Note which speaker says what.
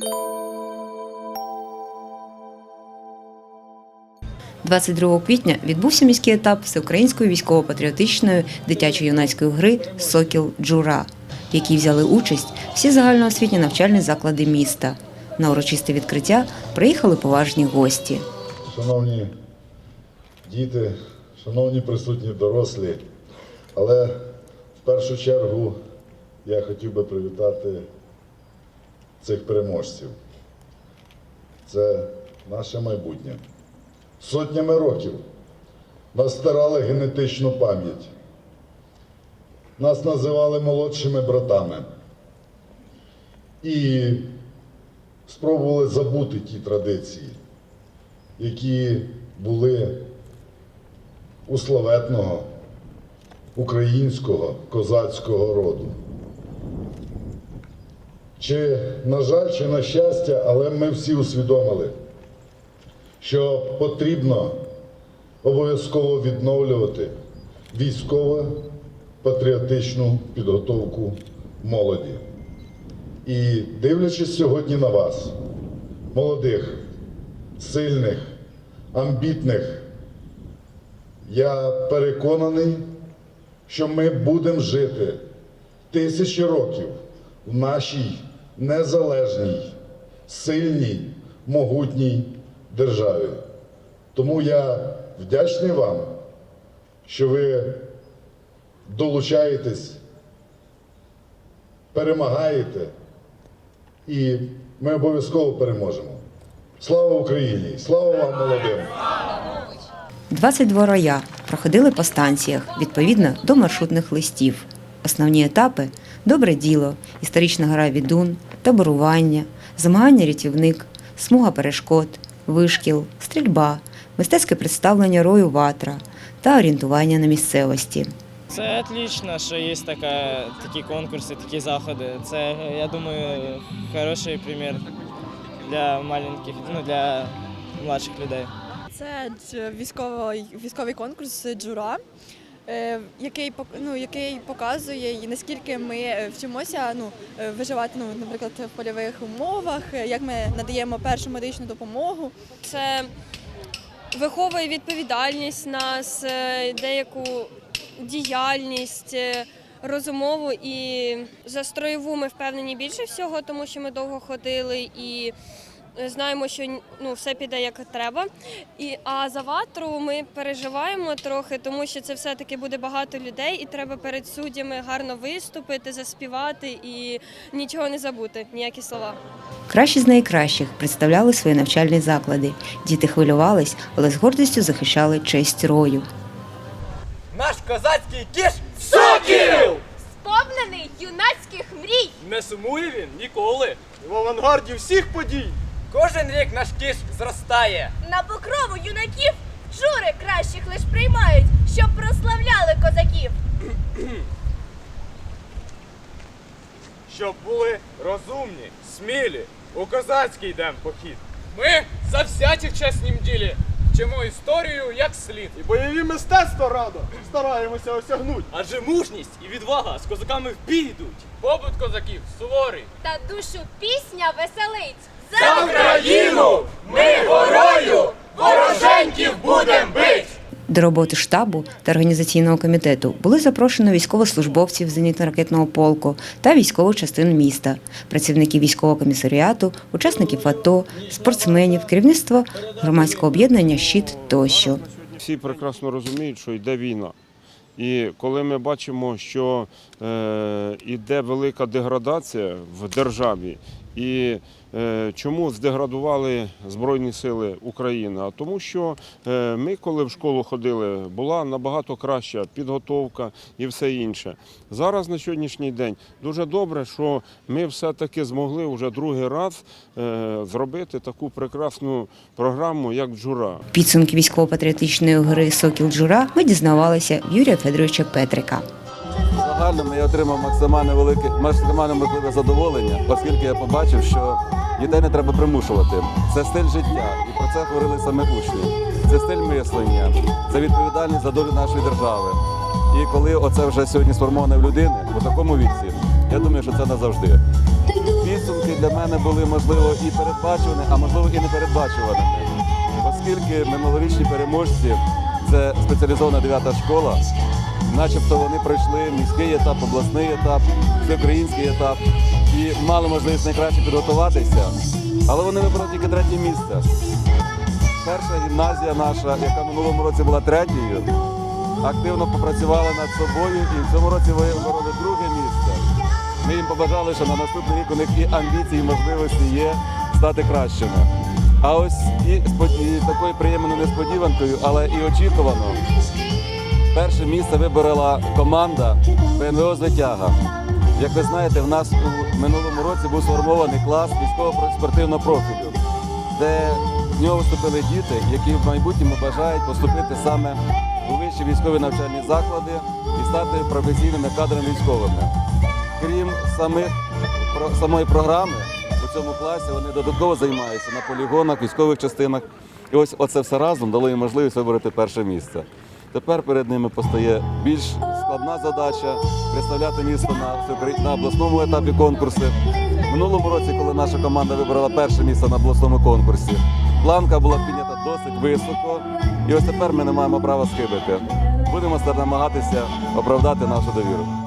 Speaker 1: – 22 квітня відбувся міський етап всеукраїнської військово-патріотичної дитячо-юнацької гри Сокіл Джура, в якій взяли участь всі загальноосвітні навчальні заклади міста. На урочисте відкриття приїхали поважні гості.
Speaker 2: Шановні діти, шановні присутні дорослі, але в першу чергу я хотів би привітати цих переможців. Це наше майбутнє. Сотнями років нас стирали генетичну пам'ять. Нас називали молодшими братами. І спробували забути ті традиції які були у славетного українського козацького роду. Чи, на жаль, чи на щастя, але ми всі усвідомили, що потрібно обов'язково відновлювати військово-патріотичну підготовку молоді. І дивлячись сьогодні на вас, молодих, сильних, амбітних. Я переконаний, що ми будемо жити тисячі років в нашій незалежній, сильній, могутній державі. Тому я вдячний вам, що ви долучаєтесь, перемагаєте, і ми обов'язково переможемо. Слава Україні! Слава вам, молодим!
Speaker 1: 22 роя проходили по станціях відповідно до маршрутних листів. Основні етапи добре діло, історична гора Відун, таборування, змагання рятівник, смуга перешкод, вишкіл, стрільба, мистецьке представлення рою ватра та орієнтування на місцевості.
Speaker 3: Це отлично, що є така, такі конкурси, такі заходи. Це, я думаю, хороший примір для маленьких, ну для младших людей.
Speaker 4: Це військовий, військовий конкурс джура, який, пок- ну, який показує, і наскільки ми е, вчимося ну, е, виживати, ну, наприклад, в польових умовах, е, як ми надаємо першу медичну допомогу.
Speaker 5: Це виховує відповідальність нас, е, деяку діяльність, е, розумову і за строєву ми впевнені більше всього, тому що ми довго ходили і е, знаємо, що ну, все піде як треба. І, а за ватру ми переживаємо трохи, тому що це все-таки буде багато людей, і треба перед суддями гарно виступити, заспівати і нічого не забути, ніякі слова.
Speaker 1: Кращі з найкращих представляли свої навчальні заклади. Діти хвилювались, але з гордістю захищали честь рою.
Speaker 6: Наш козацький кіш Сокіл!
Speaker 7: сповнений юнацьких мрій.
Speaker 6: Не сумує він ніколи. В авангарді всіх подій. Кожен рік наш кіш зростає.
Speaker 7: На покрову юнаків жури кращих лиш приймають, щоб прославляли козаків.
Speaker 8: щоб були розумні, смілі, у козацький йдем похід.
Speaker 6: Ми завзяті в чеснім ділі. Вчимо історію як слід.
Speaker 8: І бойові мистецтва радо стараємося осягнуть.
Speaker 6: Адже мужність і відвага з козаками в бій йдуть. Побут козаків суворий.
Speaker 7: Та душу пісня веселить.
Speaker 6: За Україну ми горою вороженьків будем бить!
Speaker 1: До роботи штабу та організаційного комітету були запрошені військовослужбовців зенітно-ракетного полку та військову частину міста, працівники військового комісаріату, учасників АТО, спортсменів, керівництво громадського об'єднання Щит тощо.
Speaker 9: Всі прекрасно розуміють, що йде війна. І коли ми бачимо, що е, йде велика деградація в державі, і е, чому здеградували Збройні Сили України? А тому, що е, ми, коли в школу ходили, була набагато краща підготовка і все інше. Зараз на сьогоднішній день дуже добре, що ми все-таки змогли вже другий раз е, зробити таку прекрасну програму, як джура.
Speaker 1: Підсумки військово-патріотичної гри Сокіл Джура ми дізнавалися в Юрія Федоровича Петрика.
Speaker 10: Загальному я отримав максимально велике, максимально можливе задоволення, оскільки я побачив, що дітей не треба примушувати. Це стиль життя, і про це говорили саме учні. Це стиль мислення, це відповідальність за долю нашої держави. І коли оце вже сьогодні сформоване в людини у такому віці, я думаю, що це назавжди. Підсумки для мене були можливо і передбачувані, а можливо і непередбачуваними. Оскільки минулорічні переможці це спеціалізована 9 школа, начебто вони пройшли міський етап, обласний етап, всеукраїнський етап і мали можливість найкраще підготуватися, але вони вибрали тільки третє місце. Перша гімназія наша, яка минулому році була третьою, активно попрацювала над собою і в цьому році вибороли друге місце. Ми їм побажали, що на наступний рік у них і амбіції, і можливості є стати кращими. А ось і, і такою приємною несподіванкою, але і очікувано, перше місце виборола команда ПНВО «Звитяга». Як ви знаєте, в нас у минулому році був сформований клас військово-спортивного профілю, де в нього вступили діти, які в майбутньому бажають поступити саме у вищі військові навчальні заклади і стати професійними кадрами військовими. Крім самих, про, самої програми, у цьому класі вони додатково займаються на полігонах, військових частинах. І ось оце все разом дало їм можливість вибороти перше місце. Тепер перед ними постає більш складна задача представляти місто на, на обласному етапі конкурсу. Минулому році, коли наша команда вибрала перше місце на обласному конкурсі, планка була піднята досить високо, і ось тепер ми не маємо права схибити. Будемо намагатися оправдати нашу довіру.